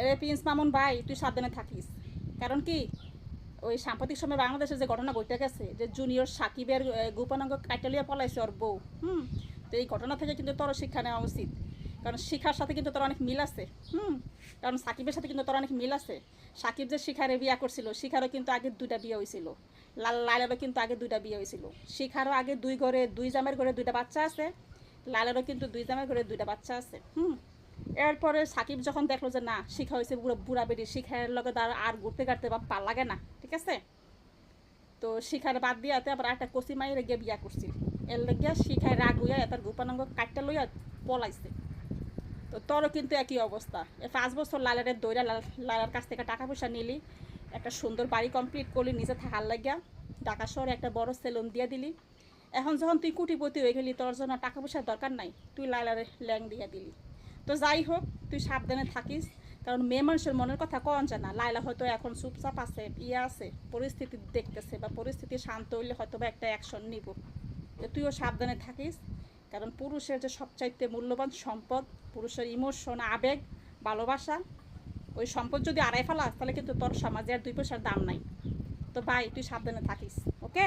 এরে প্রিন্স মামুন ভাই, তুই সাবধানে থাকিস। কারণ কি, ওই সাম্প্রতিক সময় বাংলাদেশে যে ঘটনা ঘটে গেছে, যে জুনিয়র সাকিবের গোপনাঙ্গ কাটালিয়া পলাইছে ওর বউ, হুম? তো এই ঘটনা থেকে কিন্তু তোর শিক্ষা নেওয়া উচিত। কারণ শিখার সাথে কিন্তু তোর অনেক মিল আছে, হুম? কারণ সাকিবের সাথে কিন্তু তোর অনেক মিল আছে। সাকিব যে শিখারে বিয়া করছিল, শিখারও কিন্তু আগে দুইটা বিয়ে হয়েছিল লাল লালেরও কিন্তু আগে দুইটা বিয়ে হয়েছিল শিখারও আগে দুই ঘরে, দুই জামের ঘরে দুইটা বাচ্চা আছে। লালেরও কিন্তু দুই জামের ঘরে দুইটা বাচ্চা আছে, হুম? এরপরে সাকিব যখন দেখল যে না, শিখা হয়েছে বুড়ো বুড়া বেটি, শিখার লগে তার আর ঘুরতে কাটতে বা পাল লাগে না, ঠিক আছে? তো শিখার বাদ দিয়ে আবার একটা কচি মাইরে গিয়ে বিয়া করছি। এর লেগিয়া শিখায় রাগ হইয়া তার গোপানাঙ্গ কাটটা লইয়া পলাইছে। তো তোরও কিন্তু একই অবস্থা। পাঁচ বছর লালের দইরা লাল লালার কাছ থেকে টাকা পয়সা নিলি, একটা সুন্দর বাড়ি কমপ্লিট করলি, নিজে থাকার লাগিয়া ঢাকা শহরে একটা বড় সেলুন দিয়ে দিলি। এখন যখন তুই কুটিপতি হয়ে গেলি, তোর জন্য টাকা পয়সার দরকার নাই, তুই লালারে ল্যাং দিয়ে দিলি। তো যাই হোক তুই সাবধানে থাকিস, কারণ মেয়ে মানুষের মনের কথা কন যায় না লাইলা হয়তো এখন চুপচাপ আছে ইয়ে আছে, পরিস্থিতি দেখতেছে বা পরিস্থিতি শান্ত হইলে হয়তো বা একটা অ্যাকশন নিব। তো তুইও সাবধানে থাকিস, কারণ পুরুষের যে সবচাইতে মূল্যবান সম্পদ, পুরুষের ইমোশন আবেগ, ভালোবাসা, ওই সম্পদ যদি আড়াই ফেলাস, তাহলে কিন্তু তোর সমাজে আর দুই পয়সার দাম নাই। তো ভাই, তুই সাবধানে থাকিস, ওকে?